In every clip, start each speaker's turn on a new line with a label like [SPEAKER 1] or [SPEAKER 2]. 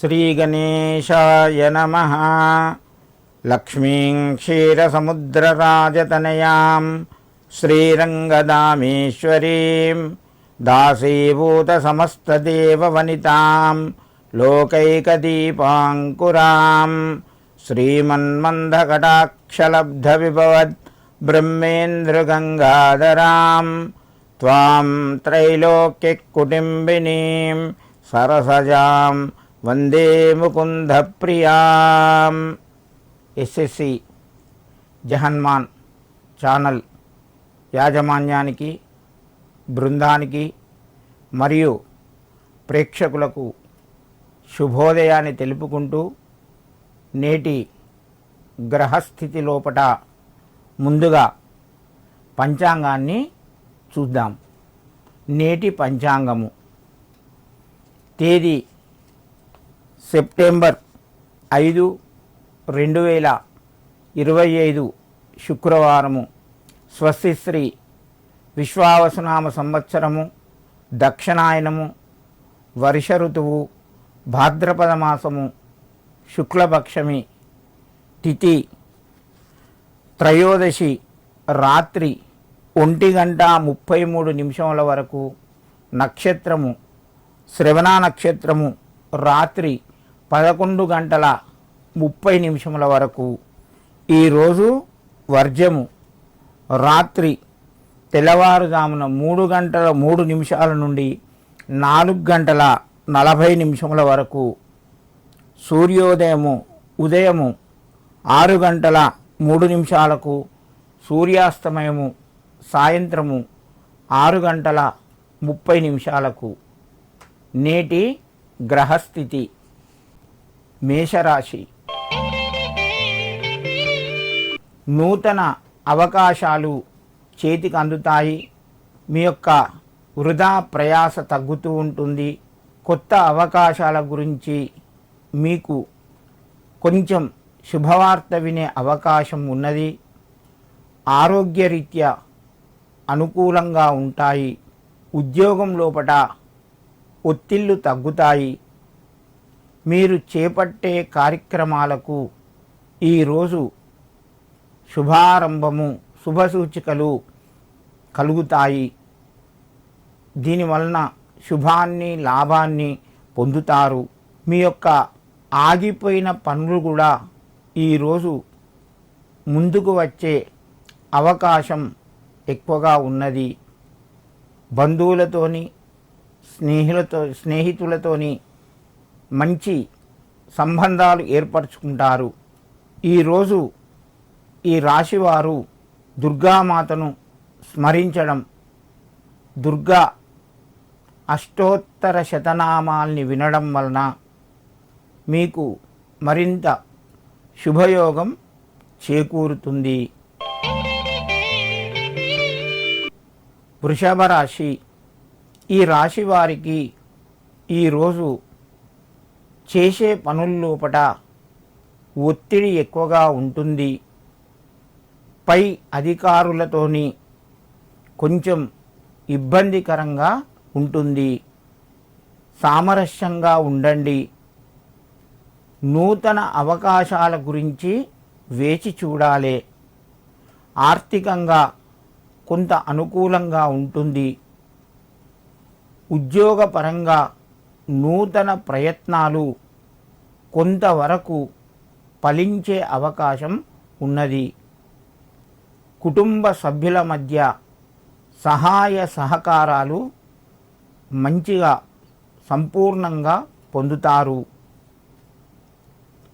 [SPEAKER 1] श्रीगणेशाय नमः लक्ष्मीं क्षीरसमुद्रराजतनयां श्रीरङ्गदामेश्वरीं दासीभूतसमस्तदेववनितां लोकैकदीपाङ्कुरां श्रीमन्मन्दकटाक्षलब्धविभवद् ब्रह्मेन्द्रगङ्गाधरां त्वां त्रैलोक्यकुटुम्बिनीं सरसजां వందే ముకుంద ప్రియాం. ఎస్ఎస్సి జహన్మాన్ ఛానల్ యాజమాన్యానికి బృందానికి మరియు ప్రేక్షకులకు శుభోదయాన్ని తెలుపుకుంటూ నేటి గ్రహస్థితి లోపట ముందుగా పంచాంగాన్ని చూద్దాం. నేటి పంచాంగము. తేదీ సెప్టెంబర్ ఐదు రెండు వేల ఇరవై ఐదు శుక్రవారము. స్వస్తి శ్రీ విశ్వావసునామ సంవత్సరము దక్షిణాయనము వర్ష ఋతువు భాద్రపద మాసము శుక్లపక్షమి తిథి త్రయోదశి రాత్రి ఒంటి గంట ముప్పై మూడు నిమిషముల వరకు నక్షత్రము శ్రవణ నక్షత్రము రాత్రి పదకొండు గంటల ముప్పై నిమిషముల వరకు ఈరోజు వర్జము. రాత్రి తెల్లవారుజామున మూడు గంటల మూడు నిమిషాల నుండి నాలుగు గంటల నలభై నిమిషముల వరకు సూర్యోదయము ఉదయము ఆరు గంటల మూడు నిమిషాలకు సూర్యాస్తమయము సాయంత్రము ఆరు గంటల ముప్పై నిమిషాలకు. నేటి గ్రహస్థితి. మేషరాశి. నూతన అవకాశాలు చేతికి అందుతాయి. మీ యొక్క వృధా ప్రయాస తగ్గుతూ ఉంటుంది. కొత్త అవకాశాల గురించి మీకు కొంచెం శుభవార్త వినే అవకాశం ఉన్నది. ఆరోగ్యరీత్యా అనుకూలంగా ఉంటాయి. ఉద్యోగం లోపట ఒత్తిళ్ళు తగ్గుతాయి. మీరు చేపట్టే కార్యక్రమాలకు ఈరోజు శుభారంభము శుభసూచికలు కలుగుతాయి. దీనివలన శుభాన్ని లాభాన్ని పొందుతారు. మీ యొక్క ఆగిపోయిన పనులు కూడా ఈరోజు ముందుకు వచ్చే అవకాశం ఎక్కువగా ఉన్నది. బంధువులతోని స్నేహితులతో స్నేహితులతోని మంచి సంబంధాలు ఏర్పరచుకుంటారు. ఈరోజు ఈ రాశివారు దుర్గామాతను స్మరించడం దుర్గా అష్టోత్తర శతనామాల్ని వినడం వలన మీకు మరింత శుభయోగం చేకూరుతుంది. వృషభ రాశి ఈ రాశి వారికి ఈరోజు చేసే పనుల్లోపట ఒత్తిడి ఎక్కువగా ఉంటుంది. పై అధికారులతోని కొంచెం ఇబ్బందికరంగా ఉంటుంది. సామరస్యంగా ఉండండి. నూతన అవకాశాల గురించి వేచి చూడాలి. ఆర్థికంగా కొంత అనుకూలంగా ఉంటుంది. ఉద్యోగపరంగా నూతన ప్రయత్నాలు కొంతవరకు ఫలించే అవకాశం ఉన్నది. కుటుంబ సభ్యుల మధ్య సహాయ సహకారాలు మంచిగా సంపూర్ణంగా పొందుతారు.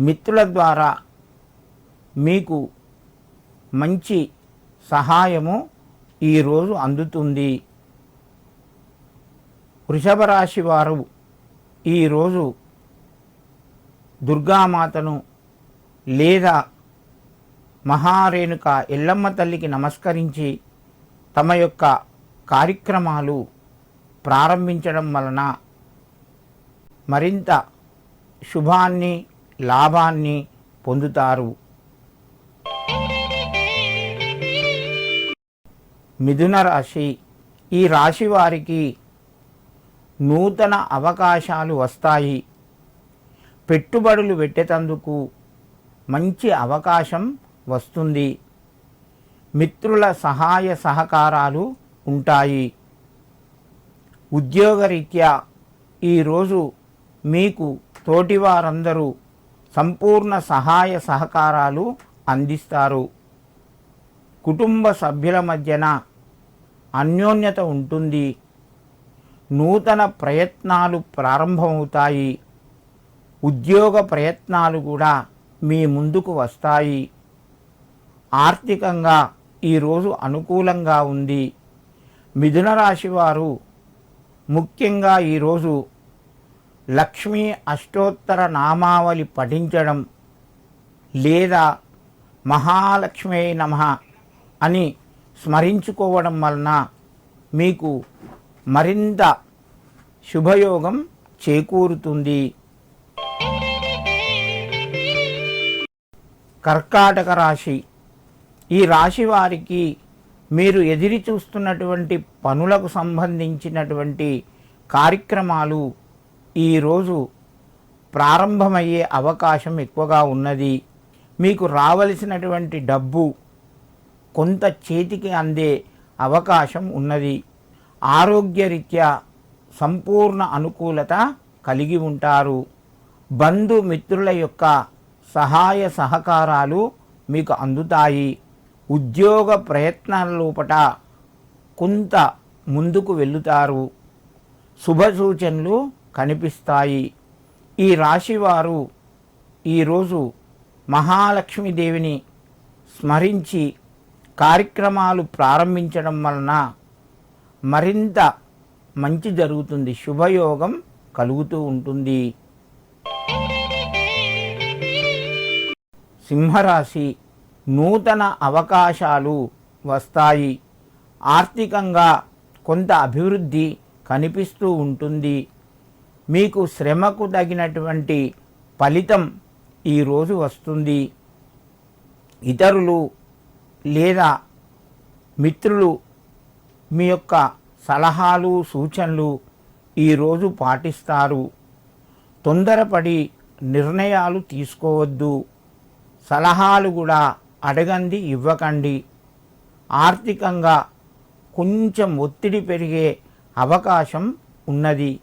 [SPEAKER 1] మిత్రుల ద్వారా మీకు మంచి సహాయము ఈరోజు అందుతుంది. వృషభ రాశి వారు ఈరోజు దుర్గామాతను లేదా మహారేణుక ఎల్లమ్మ తల్లికి నమస్కరించి తమ యొక్క కార్యక్రమాలు ప్రారంభించడం వలన మరింత శుభాన్ని లాభాన్ని పొందుతారు. మిథున రాశి ఈ రాశి వారికి నూతన అవకాశాలు వస్తాయి. పెట్టుబడులు పెట్టేటందుకు మంచి అవకాశం వస్తుంది. మిత్రుల సహాయ సహకారాలు ఉంటాయి. ఉద్యోగరీత్యా ఈరోజు మీకు తోటివారందరూ సంపూర్ణ సహాయ సహకారాలు అందిస్తారు. కుటుంబ సభ్యుల మధ్యన అన్యోన్యత ఉంటుంది. నూతన ప్రయత్నాలు ప్రారంభమవుతాయి. ఉద్యోగ ప్రయత్నాలు కూడా మీ ముందుకు వస్తాయి. ఆర్థికంగా ఈరోజు అనుకూలంగా ఉంది. మిథున రాశి వారు ముఖ్యంగా ఈరోజు లక్ష్మీ అష్టోత్తర నామావళి పఠించడం లేదా మహాలక్ష్మి నమ అని స్మరించుకోవడం వలన మీకు మరింత శుభయోగం చేకూరుతుంది. కర్కాటక రాశి. ఈ రాశి వారికి మీరు ఎదిరి చూస్తున్నటువంటి పనులకు సంబంధించినటువంటి కార్యక్రమాలు ఈరోజు ప్రారంభమయ్యే అవకాశం ఎక్కువగా ఉన్నది. మీకు రావలసినటువంటి డబ్బు కొంత చేతికి అందే అవకాశం ఉన్నది. ఆరోగ్యరీత్యా సంపూర్ణ అనుకూలత కలిగి ఉంటారు. బంధుమిత్రుల యొక్క సహాయ సహకారాలు మీకు అందుతాయి. ఉద్యోగ ప్రయత్నాల లోపట కొంత ముందుకు వెళుతారు శుభ సూచనలు కనిపిస్తాయి. ఈ రాశివారు ఈరోజు మహాలక్ష్మీదేవిని స్మరించి కార్యక్రమాలు ప్రారంభించడం వలన మరింత మంచి జరుగుతుంది. శుభయోగం కలుగుతూ ఉంటుంది. సింహరాశి నూతన అవకాశాలు వస్తాయి. ఆర్థికంగా కొంత అభివృద్ధి కనిపిస్తూ ఉంటుంది. మీకు శ్రమకు తగినటువంటి ఫలితం ఈరోజు వస్తుంది. ఇతరులు లేదా మిత్రులు మీ యొక్క సలహాలు సూచనలు ఈరోజు పాటిస్తారు. తొందరపడి నిర్ణయాలు తీసుకోవద్దు. సలహాలు కూడా అడగండి ఇవ్వకండి. ఆర్థికంగా కొంచెం ఒత్తిడి పెరిగే అవకాశం ఉన్నది.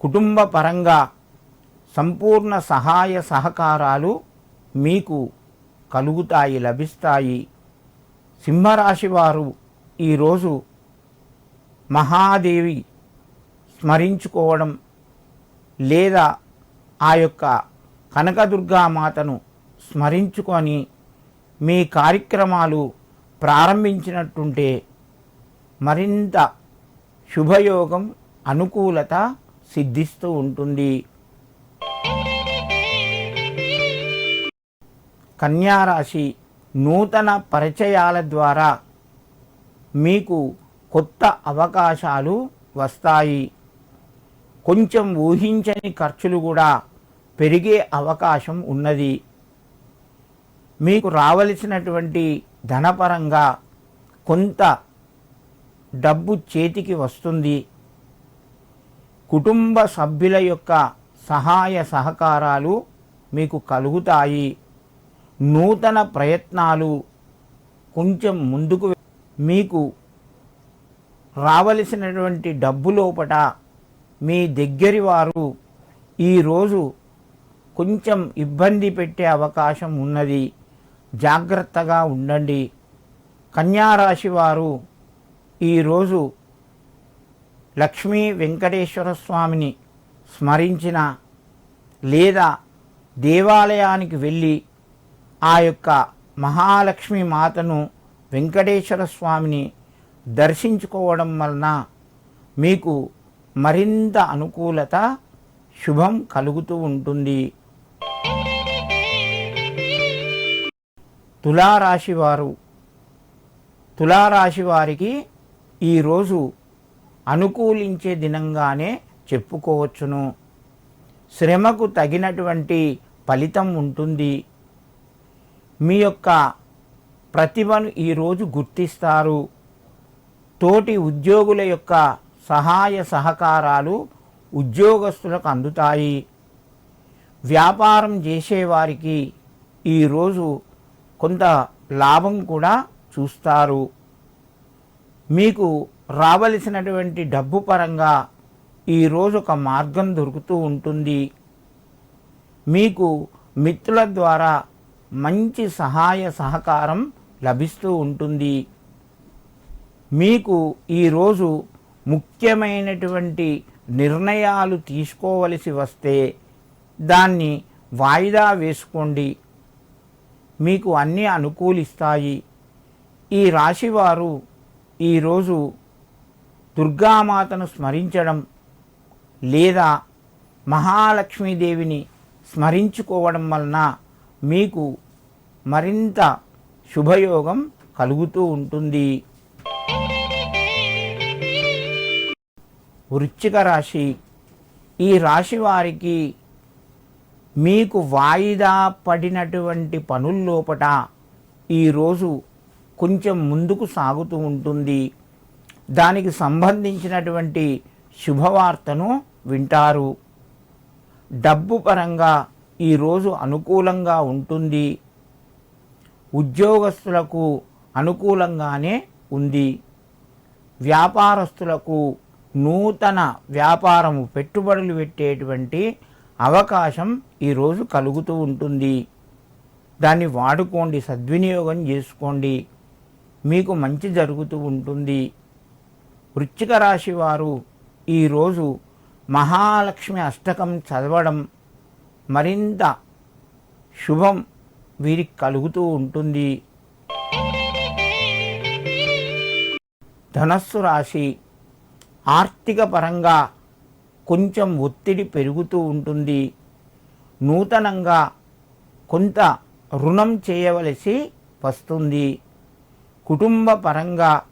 [SPEAKER 1] కుటుంబ పరంగా సంపూర్ణ సహాయ సహకారాలు మీకు కలుగుతాయి లభిస్తాయి. సింహరాశి వారు ఈరోజు మహాదేవి స్మరించుకోవడం లేదా ఆ యొక్క కనకదుర్గామాతను స్మరించుకొని మీ కార్యక్రమాలు ప్రారంభించినట్టుంటే మరింత శుభయోగం అనుకూలత సిద్ధిస్తూ ఉంటుంది. కన్యారాశి నూతన పరిచయాల ద్వారా మీకు కొత్త అవకాశాలు వస్తాయి. కొంచెం ఊహించని ఖర్చులు కూడా పెరిగే అవకాశం ఉన్నది. మీకు రావలసినటువంటి ధనపరంగా కొంత డబ్బు చేతికి వస్తుంది. కుటుంబ సభ్యుల యొక్క సహాయ సహకారాలు మీకు కలుగుతాయి. నూతన ప్రయత్నాలు కొంచెం ముందుకు మీకు రావలసినటువంటి డబ్బు లోపట మీ దగ్గరి వారు ఈరోజు కొంచెం ఇబ్బంది పెట్టే అవకాశం ఉన్నది. జాగ్రత్తగా ఉండండి. కన్యారాశి వారు ఈరోజు లక్ష్మీ వెంకటేశ్వర స్వామిని స్మరించిన లేదా దేవాలయానికి వెళ్ళి ఆ యొక్క మహాలక్ష్మి మాతను వెంకటేశ్వర స్వామిని దర్శించుకోవడం వలన మీకు మరింత అనుకూలత శుభం కలుగుతూ ఉంటుంది. తులారాశి వారు తులారాశి వారికి ఈరోజు అనుకూలించే దినంగానే చెప్పుకోవచ్చును. శ్రమకు తగినటువంటి ఫలితం ఉంటుంది. మీ యొక్క ప్రతిభను ఈరోజు గుర్తిస్తారు. తోటి ఉద్యోగుల యొక్క సహాయ సహకారాలు ఉద్యోగస్తులకు అందుతాయి. వ్యాపారం చేసేవారికి ఈరోజు కొంత లాభం కూడా చూస్తారు. మీకు రావలసినటువంటి డబ్బు పరంగా ఈరోజు ఒక మార్గం దొరుకుతూ ఉంటుంది. మీకు మిత్రుల ద్వారా మంచి సహాయ సహకారం లభిస్తూ ఉంటుంది. మీకు ఈరోజు ముఖ్యమైనటువంటి నిర్ణయాలు తీసుకోవలసి వస్తే దాన్ని వాయిదా వేసుకోండి. మీకు అన్నీ అనుకూలిస్తాయి. ఈ రాశివారు ఈరోజు దుర్గామాతను స్మరించడం లేదా మహాలక్ష్మీదేవిని స్మరించుకోవడం వలన మీకు మరింత శుభయోగం కలుగుతూ ఉంటుంది. వృశ్చిక రాశి ఈ రాశి వారికి మీకు వాయిదా పడినటువంటి పనుల్లోపట ఈరోజు కొంచెం ముందుకు సాగుతూ ఉంటుంది. దానికి సంబంధించినటువంటి శుభవార్తను వింటారు. డబ్బు పరంగా ఈరోజు అనుకూలంగా ఉంటుంది. ఉద్యోగస్తులకు అనుకూలంగానే ఉంది. వ్యాపారస్తులకు నూతన వ్యాపారము పెట్టుబడులు పెట్టేటువంటి అవకాశం ఈరోజు కలుగుతూ ఉంటుంది. దాన్ని వాడుకోండి సద్వినియోగం చేసుకోండి. మీకు మంచి జరుగుతూ ఉంటుంది. వృశ్చిక రాశి వారు ఈరోజు మహాలక్ష్మి అష్టకం చదవడం మరింత శుభం వీరికి కలుగుతూ ఉంటుంది. ధనస్సు రాశి ఆర్థిక పరంగా కొంచెం ఒత్తిడి పెరుగుతూ ఉంటుంది. నూతనంగా కొంత రుణం చేయవలసి వస్తుంది. కుటుంబ పరంగా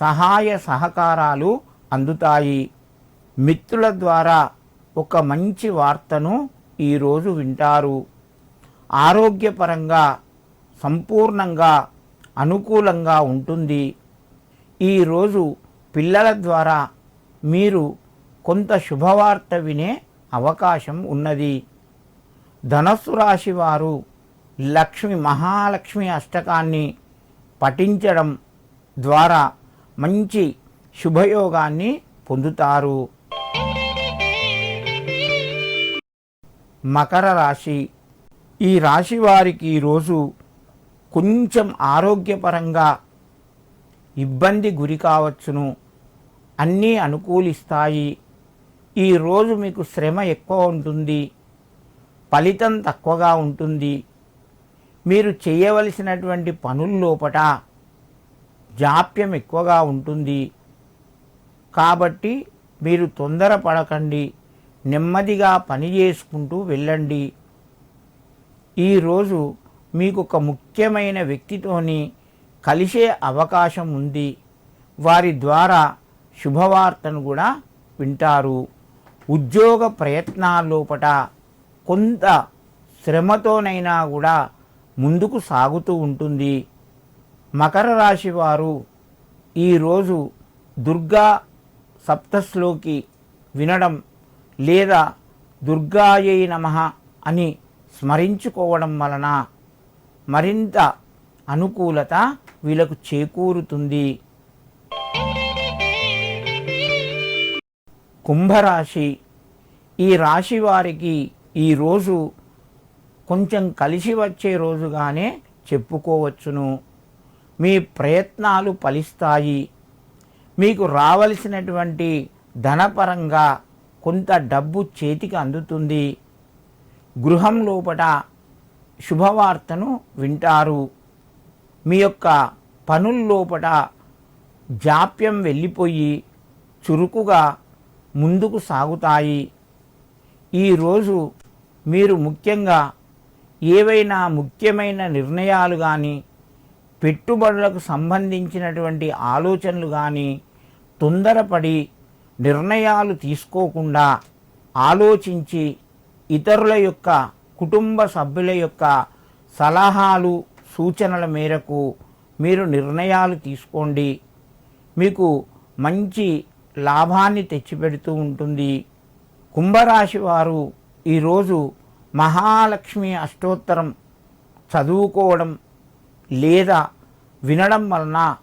[SPEAKER 1] సహాయ సహకారాలు అందుతాయి. మిత్రుల ద్వారా ఒక మంచి వార్తను ఈరోజు వింటారు. ఆరోగ్యపరంగా సంపూర్ణంగా అనుకూలంగా ఉంటుంది. ఈరోజు పిల్లల ద్వారా మీరు కొంత శుభవార్త వినే అవకాశం ఉన్నది. ధనస్సు రాశి వారు లక్ష్మి మహాలక్ష్మి అష్టకాన్ని పఠించడం ద్వారా మంచి శుభయోగాన్ని పొందుతారు. మకర రాశి ఈ రాశి వారికి ఈరోజు కొంచెం ఆరోగ్యపరంగా ఇబ్బంది గురి కావచ్చును. అన్నీ అనుకూలిస్తాయి. ఈరోజు మీకు శ్రమ ఎక్కువ ఉంటుంది. ఫలితం తక్కువగా ఉంటుంది. మీరు చేయవలసినటువంటి పనుల్లోపట జాప్యం ఎక్కువగా ఉంటుంది. కాబట్టి మీరు తొందరపడకండి. నెమ్మదిగా పని చేసుకుంటూ వెళ్ళండి. ఈరోజు మీకు ఒక ముఖ్యమైన వ్యక్తితోని కలిసే అవకాశం ఉంది. వారి ద్వారా శుభవార్తను కూడా వింటారు. ఉద్యోగ ప్రయత్నాల్లోపట కొంత శ్రమతోనైనా కూడా ముందుకు సాగుతూ ఉంటుంది. మకర రాశి వారు ఈరోజు దుర్గా సప్తశ్లోకి వినడం లేదా దుర్గాయై నమ అని స్మరించుకోవడం వలన మరింత అనుకూలత వీళ్ళకు చేకూరుతుంది. కుంభరాశి ఈ రాశి వారికి ఈరోజు కొంచెం కలిసి వచ్చే రోజుగానే చెప్పుకోవచ్చును. మీ ప్రయత్నాలు ఫలిస్తాయి. మీకు రావలసినటువంటి ధనపరంగా కొంత డబ్బు చేతికి అందుతుంది. గృహం లోపట శుభవార్తను వింటారు. మీ యొక్క పనుల్లోపట జాప్యం వెళ్ళిపోయి చురుకుగా ముందుకు సాగుతాయి. ఈరోజు మీరు ముఖ్యంగా ఏవైనా ముఖ్యమైన నిర్ణయాలు కానీ పెట్టుబడులకు సంబంధించినటువంటి ఆలోచనలు కానీ తొందరపడి నిర్ణయాలు తీసుకోకుండా ఆలోచించి ఇతరుల యొక్క కుటుంబ సభ్యుల యొక్క సలహాలు సూచనల మేరకు మీరు నిర్ణయాలు తీసుకోండి. మీకు మంచి లాభాన్ని తెచ్చిపెడుతూ ఉంటుంది. కుంభరాశి వారు ఈరోజు మహాలక్ష్మి అష్టోత్తరం చదువుకోవడం లేదా వినడం వలన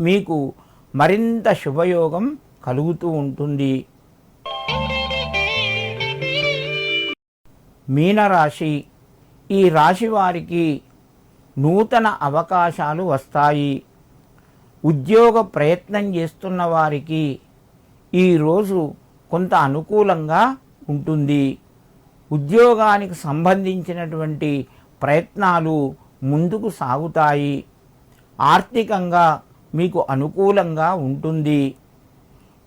[SPEAKER 1] మీకు మరింత శుభయోగం కలుగుతూ ఉంటుంది. మీనరాశి ఈ రాశి వారికి నూతన అవకాశాలు వస్తాయి. ఉద్యోగ ప్రయత్నం చేస్తున్న వారికి ఈరోజు కొంత అనుకూలంగా ఉంటుంది. ఉద్యోగానికి సంబంధించినటువంటి ప్రయత్నాలు ముందుకు సాగుతాయి. ఆర్థికంగా మీకు అనుకూలంగా ఉంటుంది.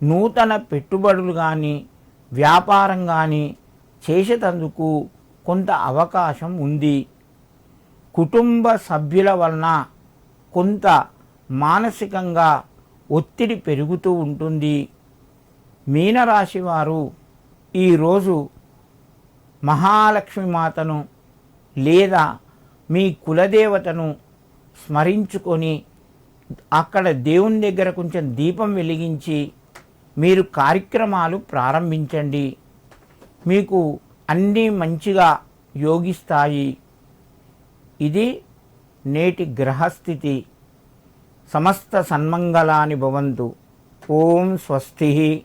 [SPEAKER 1] నూతన పెట్టుబడులు కానీ వ్యాపారం కానీ చేసేటందుకు కొంత అవకాశం ఉంది. కుటుంబ సభ్యుల వలన కొంత మానసికంగా ఒత్తిడి పెరుగుతూ ఉంటుంది. మీనరాశి వారు ఈరోజు మహాలక్ష్మి మాతను లేదా మీ కులదేవతను స్మరించుకొని అక్కడ దేవుని దగ్గర కొంచెం దీపం వెలిగించి మీరు కార్యక్రమాలు ప్రారంభించండి. మీకు అన్నీ మంచిగా యోగిస్తాయి. ఇది నేటి గ్రహస్థితి. సమస్త సన్మంగళాని భవంతు. ఓం స్వస్తి.